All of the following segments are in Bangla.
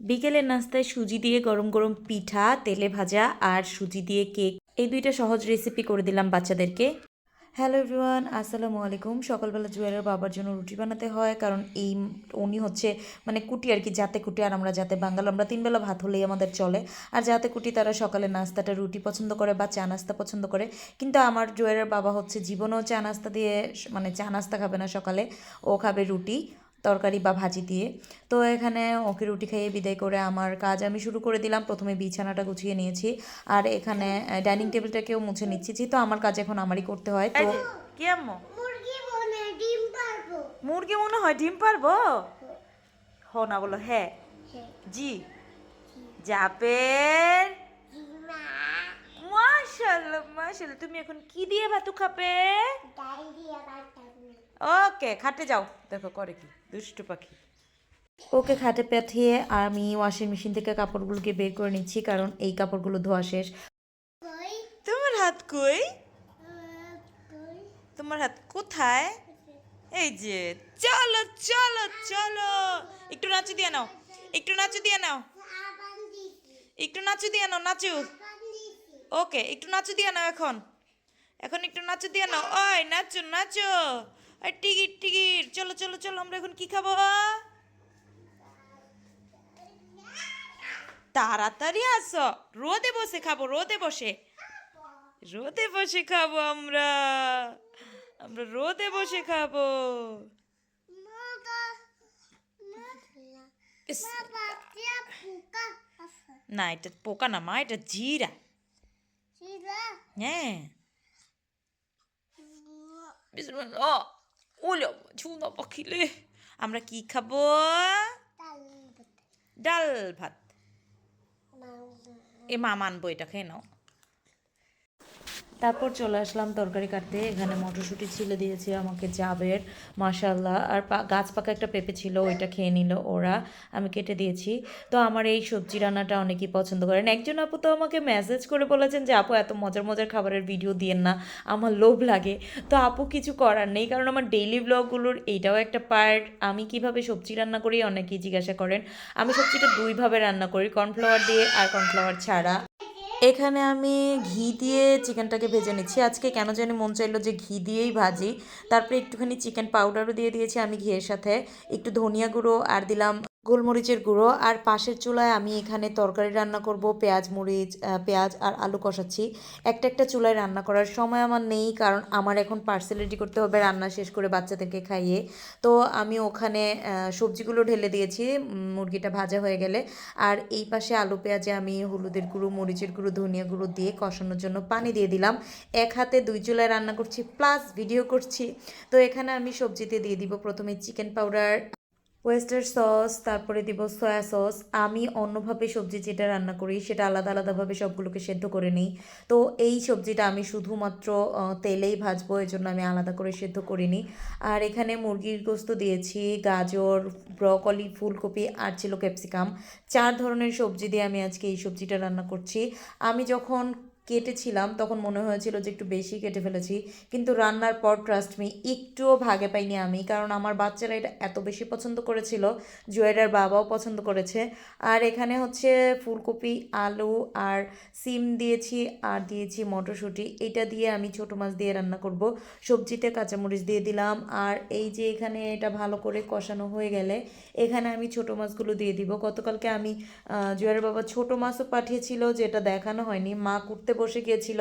বিকেলের নাস্তায় সুজি দিয়ে গরম গরম পিঠা, তেলে ভাজা আর সুজি দিয়ে কেক। এই দুইটা সহজ রেসিপি করে দিলাম বাচ্চাদেরকে। হ্যালো এভরিওয়ান আসসালামু আলাইকুম। সকালবেলা জুয়েলের বাবার জন্য রুটি বানাতে হয়, কারণ এই উনি হচ্ছে মানে কুটি আর কি যাতে কুটি আর আমরা যাতে বাঙাল। আমরা তিনবেলা ভাত হলেই আমাদের চলে। আর যাতে কুটি তারা সকালে নাস্তাটা রুটি পছন্দ করে বা চা নাস্তা পছন্দ করে। কিন্তু আমার জুয়েলের বাবা হচ্ছে জীবনেও চা নাস্তা দিয়ে মানে চা নাস্তা খাবে না সকালে। ও খাবে রুটি। তরকারি বা ভাজি দিয়ে। তো এখানে ওকে রুটি খাইয়ে বিদায় করে আমার কাজ আমি শুরু করে দিলাম। প্রথমে বিছানাটা গুছিয়ে নিয়েছি। আর এখানে ডাইনিং টেবিলটাকেও মুছে নিচ্ছি। যেহেতু আমার কাজ এখন আমারই করতে হয় তো কি আম্মু? মুরগি বনে ডিম পারব। মুরগি মনে হয় ডিম পারব? হ না বলো হ্যাঁ জি। জাপের। মাশাল্লাহ মাশাল্লাহ। তুমি এখন কি দিয়ে ভাতু খাবে? ডাল দিয়ে বাটাবি ওকে খাটে যাও। দেখো করে কি? দুষ্টু পাখি। ওকে খাটে পাঠিয়ে আমি ওয়াশিং মেশিন থেকে কাপড়গুলোকে বের করে নিচ্ছি কারণ এই কাপড়গুলো ধোয়া শেষ। তোমার হাত কই? তোমার হাত কোথায়? এই যে চলো চলো চলো। একটু নাচু দিয়ে নাও। একটু নাচু দিয়ে নাও। একটু নাচু দিয়ে নাও নাচু। ওকে একটু নাচু দিয়ে নাও এখন। এখন একটু নাচু দিয়ে নাও। ওই নাচো নাচো। আর টিকিট টিকিট। চলো চলো চলো আমরা এখন কি খাব? তাড়াতাড়ি আসো। রোদে বসে খাব রোদে বসে। রোদে বসে খাব আমরা। আমরা রোদে বসে খাব। না এটা পোকা না মা এটা জিরা। হ্যাঁ। ওলো ঝুনা পাখিলে। আমরা কি খাব? ডাল ভাত। এ মা মানবো এটা খেয়ে নাও। তারপর চলে আসলাম তরকারি কাটতে। এখানে মটরশুঁটি ছিলে দিয়েছে আমাকে জাবের মাশাল্লাহ আর গাছ পাকা একটা পেঁপে ছিল, ওইটা খেয়ে নিল ওরা। আমি কেটে দিয়েছি। তো আমার এই সবজি রান্নাটা অনেকেই পছন্দ করেন। একজন আপু তো আমাকে মেসেজ করে বলেছেন যে, আপু, এত মজার মজার খাবারের ভিডিও দিয়েন না। আমার লোভ লাগে। তো আপু কিছু করার নেই, কারণ আমার ডেইলি ব্লগগুলোর এইটাও একটা পার্ট আমি কীভাবে সবজি রান্না করি অনেকেই জিজ্ঞাসা করেন। আমি সবজিটা দুইভাবে রান্না করি, কর্নফ্লাওয়ার দিয়ে আর কর্নফ্লাওয়ার ছাড়া। এখানে আমি ঘি দিয়ে চিকেনটাকে ভেজে নিচ্ছি। আজকে কেন জানি মন চাইলো যে ঘি দিয়েই ভাজি। তারপরে একটুখানি চিকেন পাউডারও দিয়ে দিয়েছি আমি ঘিয়ের সাথে। একটু ধনিয়া গুঁড়ো আর দিলাম গোলমরিচের গুঁড়ো। আর পাশের চুলায় আমি এখানে তরকারি রান্না করব, পেঁয়াজ মরিচ পেঁয়াজ আর আলু কষাচ্ছি। একটা একটা চুলায় রান্না করার সময় আমার নেই, কারণ আমার এখন পার্সেল রেডি করতে হবে, রান্না শেষ করে বাচ্চাদেরকে খাইয়ে। তো আমি ওখানে সবজিগুলো ঢেলে দিয়েছি মুরগিটা ভাজা হয়ে গেলে। আর এই পাশে আলু পেঁয়াজে আমি হলুদের গুঁড়ো, মরিচের গুঁড়ো, ধনিয়া গুঁড়ো দিয়ে কষানোর জন্য পানি দিয়ে দিলাম। এক হাতে দুই চুলায় রান্না করছি প্লাস ভিডিও করছি। তো এখানে আমি সবজিতে দিয়ে দিব প্রথমে চিকেন পাউডার ওয়েস্টার সস তারপরে দিব সয়া সস আমি অন্যভাবে সবজি যেটা রান্না করি, সেটা আলাদা আলাদাভাবে সবগুলোকে সেদ্ধ করে নিই। তো এই সবজিটা আমি শুধুমাত্র তেলেই ভাজবো এই জন্য আমি আলাদা করে সেদ্ধ করিনি। আর এখানে মুরগির গোস্ত দিয়েছি, গাজর, ব্রকলি, ফুলকপি আর ছিল ক্যাপসিকাম। চার ধরনের সবজি দিয়ে আমি আজকে এই সবজিটা রান্না করছি। আমি যখন কেটেছিলাম তখন মনে হয়েছিল যে একটু বেশি কেটে ফেলেছি। কিন্তু রান্নার পর ট্রাস্ট মি একটুও ভাগে পাইনি আমি। কারণ আমার বাচ্চারা এটা এত বেশি পছন্দ করেছিল জুয়েলার বাবাও পছন্দ করেছে। আর এখানে হচ্ছে ফুলকপি আলু আর সিম দিয়েছি আর দিয়েছি মটরশুঁটি। এটা দিয়ে আমি ছোটো মাছ দিয়ে রান্না করব। সবজিতে কাঁচামরিচ দিয়ে দিলাম। আর এই যে এখানে এটা ভালো করে কষানো হয়ে গেলে এখানে আমি ছোটো মাছগুলো দিয়ে দিব। গতকালকে আমি আহ, জুয়েলের বাবা ছোটো মাছও পাঠিয়েছিল যেটা দেখানো হয়নি। মা কুটতে বসে গিয়েছিল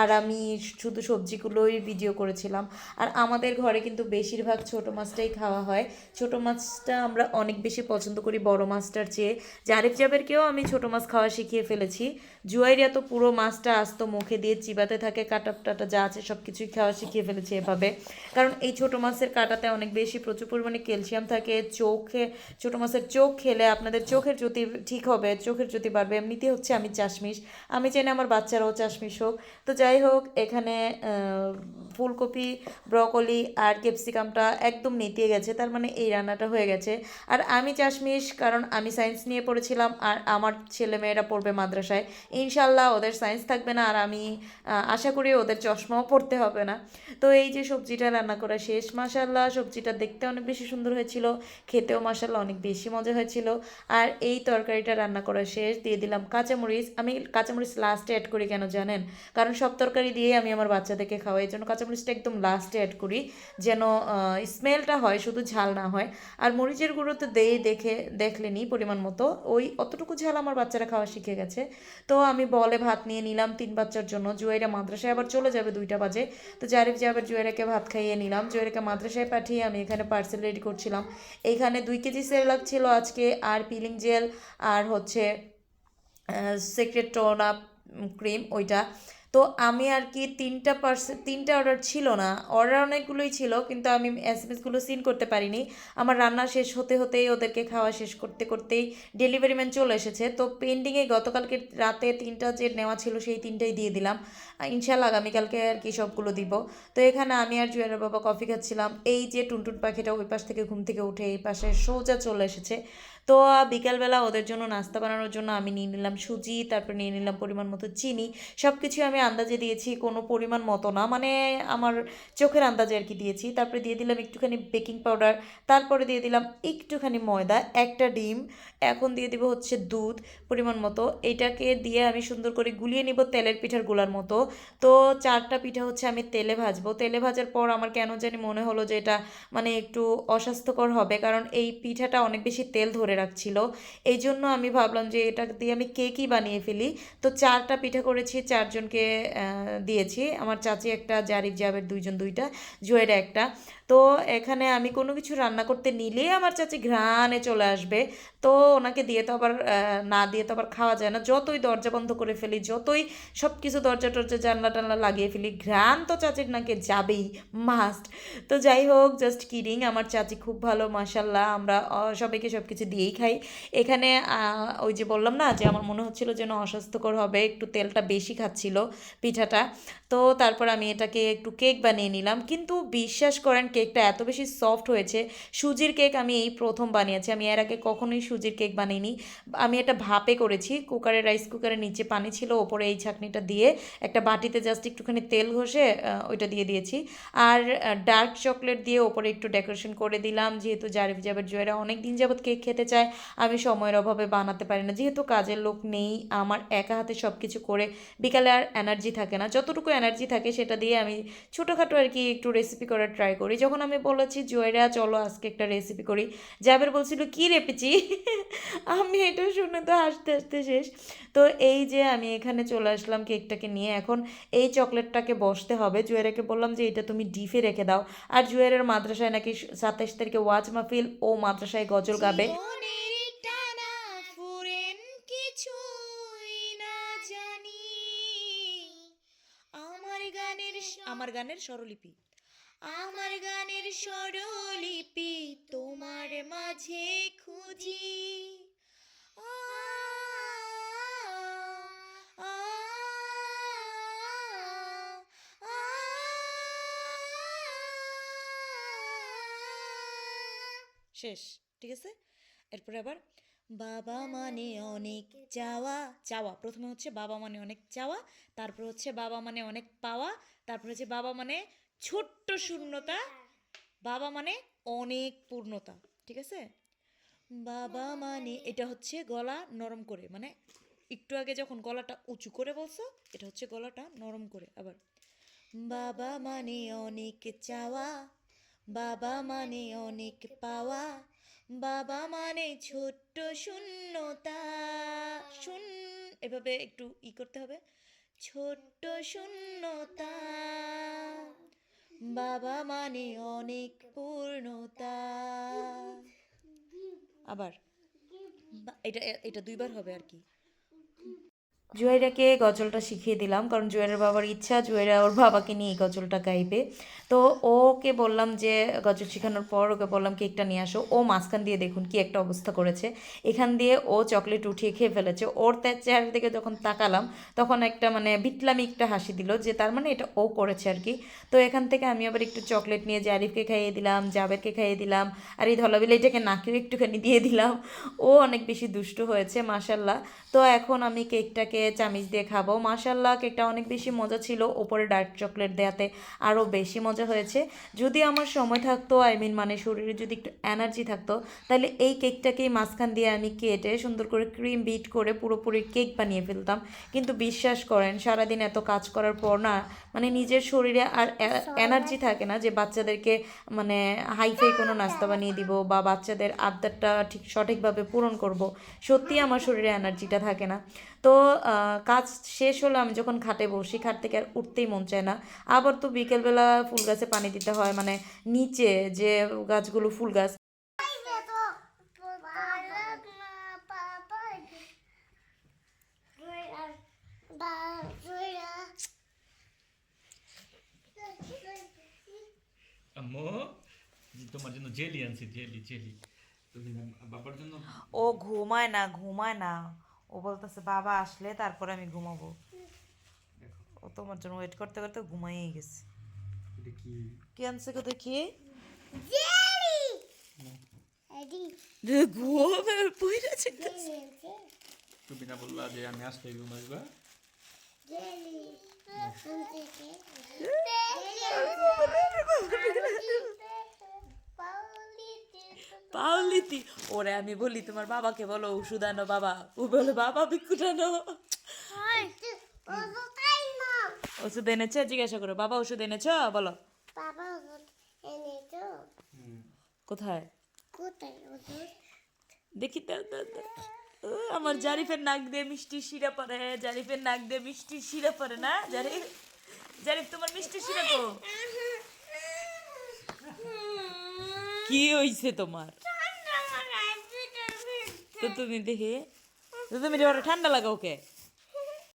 আর আমি শুধু সবজিগুলোই ভিডিও করেছিলাম। আর আমাদের ঘরে কিন্তু বেশিরভাগ ছোটো মাছটাই খাওয়া হয়। ছোটো মাছটা আমরা অনেক বেশি পছন্দ করি বড় মাছটার চেয়ে। জারিফ জাবেরকেও আমি ছোটো মাছ খাওয়া শিখিয়ে ফেলেছি। জুয়াইরিয়া তো পুরো মাছটা আস্ত মুখে দিয়ে চিবাতে থাকে কাটা টাটা যা আছে সব কিছুই খাওয়া শিখিয়ে ফেলেছে এভাবে। কারণ এই ছোট মাছের কাটাতে অনেক বেশি প্রচুর পরিমাণে ক্যালসিয়াম থাকে। চোখে, ছোট মাছের চোখ খেলে আপনাদের চোখের জ্যোতি ঠিক হবে, চোখের জ্যোতি বাড়বে। এমনিতেই হচ্ছে আমি চাশমিশ। আমি চাই না আমার বাচ্চারাও চাশমিশ হোক তো যাই হোক, এখানে ফুলকপি, ব্রকলি আর ক্যাপসিকামটা একদম নেতিয়ে গেছে। তার মানে এই রান্নাটা হয়ে গেছে। আর আমি চাশমিশ কারণ আমি সায়েন্স নিয়ে পড়েছিলাম আর আমার ছেলে মেয়েরা পড়বে মাদ্রাসায়। ইনশাল্লাহ ওদের সায়েন্স থাকবে না আর আমি আশা করি ওদের চশমাও পড়তে হবে না। তো এই যে সবজিটা রান্না করা শেষ মাসাল্লাহ সবজিটা দেখতে অনেক বেশি সুন্দর হয়েছিল, খেতেও মাসাল্লাহ অনেক বেশি মজা হয়েছিল। আর এই তরকারিটা রান্না করা শেষ, দিয়ে দিলাম কাঁচামরিচ। আমি কাঁচামরিচ লাস্টে অ্যাড করি কেন জানেন? কারণ সব তরকারি দিয়েই আমি আমার বাচ্চাদেরকে খাওয়াই, এই জন্য কাঁচামরিচটা একদম লাস্টে অ্যাড করি, যেন স্মেলটা হয়, শুধু ঝাল না হয়। আর মরিচের গুঁড়ো তো দেই, দেখে, দেখলেনি পরিমাণ মতো। ওই অতটুকু ঝাল আমার বাচ্চারা খাওয়া শিখে গেছে। তো আমি বলে ভাত নিয়ে নিলাম তিন বাচ্চার জন্য। জুয়েরা মাদ্রাসায় আবার চলে যাবে দুইটা বাজে। তো জারিফ যাবে জুয়েরাকে ভাত খাইয়ে নিলাম জুয়েরাকে মাদ্রাসায় পাঠিয়ে আমি এখানে পার্সেল রেডি করছিলাম। এইখানে দুই কেজি সেরেলাক ছিল আজকে, আর পিলিং জেল আর হচ্ছে সিক্রেট টোনা ক্রিম ওইটা তো আমি আর কি তিনটা পার্সেল তিনটা অর্ডার ছিল না। অর্ডার অনেকগুলোই ছিল, কিন্তু আমি এস এম এসগুলো সিন করতে পারিনি। আমার রান্না শেষ হতে হতেই ওদেরকে খাওয়া শেষ করতে করতেই ডেলিভারি ম্যান চলে এসেছে। তো পেন্ডিংয়ে গতকালকে রাতে তিনটা যে নেওয়া ছিল সেই তিনটাই দিয়ে দিলাম। ইনশাল্লাহ আগামীকালকে আর কি সবগুলো দিব। তো এখানে আমি আর জুয়েলের বাবা কফি খাচ্ছিলাম। এই যে টুনটুন পাখিটা ওই পাশ থেকে ঘুম থেকে উঠে এই পাশে সোজা চলে এসেছে। তো বিকালবেলা ওদের জন্য নাস্তা বানানোর জন্য আমি নিয়ে নিলাম সুজি, তারপর নিয়ে নিলাম পরিমাণ মতো চিনি। সব কিছু আমি আন্দাজে দিয়েছি কোনো পরিমাণ মতো না মানে আমার চোখের আন্দাজে আর কি দিয়েছি। তারপরে দিয়ে দিলাম একটুখানি বেকিং পাউডার, তারপরে দিয়ে দিলাম একটুখানি ময়দা, একটা ডিম, এখন দিয়ে দিব হচ্ছে দুধ পরিমাণ মতো। এটাকে দিয়ে আমি সুন্দর করে গুলিয়ে নিব তেলের পিঠার গোলার মতো। তো চারটা পিঠা হচ্ছে আমি তেলে ভাজবো। তেলে ভাজার পর আমার কেন জানি মনে হলো যে এটা মানে একটু অস্বাস্থ্যকর হবে, কারণ এই পিঠাটা অনেক বেশি তেল ধরে রাখছিল। এই জন্য আমি ভাবলাম যে এটা দিয়ে আমি কেকই বানিয়ে ফেলি। তো চারটা পিঠা করেছি, চারজনকে দিয়েছি। আমার চাচি একটা, জারিফ জাবের দুইজন দুইটা, জুয়েরা একটা। তো এখানে আমি কোনো কিছু রান্না করতে নিলেই আমার চাচি ঘ্রাণে চলে আসবে। তো ওনাকে দিয়ে তো আবার না দিয়ে তো আবার খাওয়া যায় না। যতই দরজা বন্ধ করে ফেলি, যতই সব কিছু দরজা টরজা, জানলা টানলা লাগিয়ে ফেলি, ঘ্রাণ তো চাচির নাকে যাবেই মাস্ট তো যাই হোক জাস্ট কিডিং আমার চাচি খুব ভালো মাসাল্লাহ আমরা সবাইকে সব কিছু দিয়েই খাই। এখানে ওই যে বললাম না, যে আমার মনে হচ্ছিল যেন অস্বাস্থ্যকর হবে, একটু তেলটা বেশি খাচ্ছিল। পিঠাটা। তো তারপর আমি এটাকে একটু কেক বানিয়ে নিলাম। কিন্তু বিশ্বাস করেন, কেকটা এত বেশি সফট হয়েছে। সুজির কেক আমি এই প্রথম বানিয়েছি। আমি এর আগে কখনোই সুজির কেক বানিয়েনি আমি এটা ভাপে করেছি। কুকারে, রাইস কুকারের নিচে পানি ছিল, ওপরে এই ছাকনিটা দিয়ে একটা বাটিতে জাস্ট একটুখানি তেল ঘষে ওইটা দিয়ে দিয়েছি। আর ডার্ক চকলেট দিয়ে ওপরে একটু ডেকোরেশন করে দিলাম। যেহেতু জারিফ জাবের জয়েরা অনেক দিন যাবত কেক খেতে চায়, আমি সময়ের অভাবে বানাতে পারি না। যেহেতু কাজের লোক নেই, আমার একা হাতে সব কিছু করে, বিকালে আর এনার্জি থাকে না। যতটুকু এনার্জি থাকে সেটা দিয়ে আমি ছোটোখাটো আর কি একটু রেসিপি করার ট্রাই করি। যখন আমি বলেছি, জয়রা, চলো আজকে একটা রেসিপি করি। জাবের বলছিল, কী রেপেছি আমি এটা শুনে তো হাসতে হাসতে শেষ। তো এই যে আমি এখানে চলে আসলাম কেকটাকে নিয়ে। এখন এই চকলেটটাকে বসতে হবে। জুয়েরাকে বললাম যে, এটা তুমি ডিফে রেখে দাও। আর জুয়েরের মাদ্রাসায় নাকি সাতাইশ তারিখে ওয়াজ মাহফিল, ও মাদ্রাসায় গজল গাবে। গানের স্বরলিপি। আমার গানের স্বরলিপি তোমার মাঝে খুঁজি। শেষ ঠিক আছে? এরপরে আবার বাবা মানে অনেক চাওয়া। চাওয়া, প্রথমে হচ্ছে বাবা মানে অনেক চাওয়া, তারপর হচ্ছে বাবা মানে অনেক পাওয়া, তারপর হচ্ছে বাবা মানে ছোট্ট শূন্যতা, বাবা মানে অনেক পূর্ণতা, ঠিক আছে? বাবা মানে এটা হচ্ছে গলা নরম করে মানে একটু আগে যখন গলাটা উঁচু করে বলছো, এটা হচ্ছে গলাটা নরম করে আবার। বাবা মানে অনেক চাওয়া, বাবা মানে অনেক পাওয়া বাবা মানে ছোট্ট শূন্যতা। শূন্য এভাবে একটু ই করতে হবে। ছোট্ট শূন্যতা। বাবা মানে অনেক পূর্ণতা। আবার এটা এটা দুইবার হবে আর কি। জুয়াইরাকে গজলটা শিখিয়ে দিলাম, কারণ জুয়াইরার বাবার ইচ্ছা জুয়াইরা ওর বাবাকে নিয়ে এই গজলটা গাইবে। তো ওকে বললাম যে, গজল শেখানোর পর ওকে বললাম, কেকটা নিয়ে আসো। ও মাঝখান দিয়ে দেখুন কি একটা অবস্থা করেছে। এখান দিয়ে ও চকলেট উঠিয়ে খেয়ে ফেলেছে। ওর তার চেহারা দিকে যখন তাকালাম, তখন একটা মানে বিটলামি একটা হাসি দিল যে, তার মানে এটা ও করেছে আর কি। তো এখান থেকে আমি আবার একটু চকলেট নিয়ে জারিফকে খাইয়ে দিলাম, জাবেরকে খাইয়ে দিলাম, আর এই ধলাবিলাইটাকে নাকেও একটুখানি দিয়ে দিলাম। ও অনেক বেশি দুষ্ট হয়েছে মাসাল্লাহ তো এখন আমি কেকটাকে চামিচ দিয়ে খাব। মাসাল্লাহ কেকটা অনেক বেশি মজা ছিল। ওপরে ডার্ক চকলেট দেওয়াতে আরও বেশি মজা হয়েছে। যদি আমার সময় থাকতো আই মিন মানে শরীরে যদি একটু এনার্জি থাকতো তাহলে এই কেকটাকেই মাঝখান দিয়ে আমি কেটে সুন্দর করে ক্রিম বিট করে পুরোপুরি কেক বানিয়ে ফেলতাম। কিন্তু বিশ্বাস করেন সারাদিন এত কাজ করার পর না মানে নিজের শরীরে আর এনার্জি থাকে না যে বাচ্চাদেরকে মানে হাইফাই কোনো নাস্তা বানিয়ে দিব বা বাচ্চাদের আবদারটা ঠিক সঠিকভাবে পূরণ করব। সত্যি আমার শরীরে এনার্জিটা থাকে না। তো কাজ শেষ হলো আমি যখন খাটে বসি খাট থেকে আর উঠতেই মন চায় না। আবার তো বিকেলবেলা ফুল গাছে পানি দিতে হয় মানে নিচে যে গাছগুলো ফুল গাছ। তোমার জন্য জেলি আনছি জেলি জেলি। তুমি না বাবার জন্য ও ঘুমায় না ঘুমায় না। ও বলতেছে বাবা আসলে তারপরে আমি ঘুমাবো। ও তোমার জন্য ওয়েট করতে করতে ঘুমাইয়ে গেছে। এটা কি? কি আনছে কো তুমি না বললা যে আমি আসলে ঘুমাইবা পাউলিতি ওরে আমি বলি তোমার বাবাকে বলো ওষুধ আনো বাবা। ও বলে বাবা বিকুট আনো। ওষুধ এনেছে জিজ্ঞাসা করো বাবা ওষুধ এনেছ? বলো। বাবা ওষুধ এনেছো? কোথায়? কোথায় ওষুধ? দেখি আমার জারিফের নাক দিয়ে মিষ্টি শিরা পড়ে জারিফের নাক দিয়ে মিষ্টি শিরা পড়ে না জারিফ? জারিফ তোমার মিষ্টি শিরা কো? কি হইছে তোমার? তো তুমি দেখি তো তুমি ঠান্ডা লাগাও কে?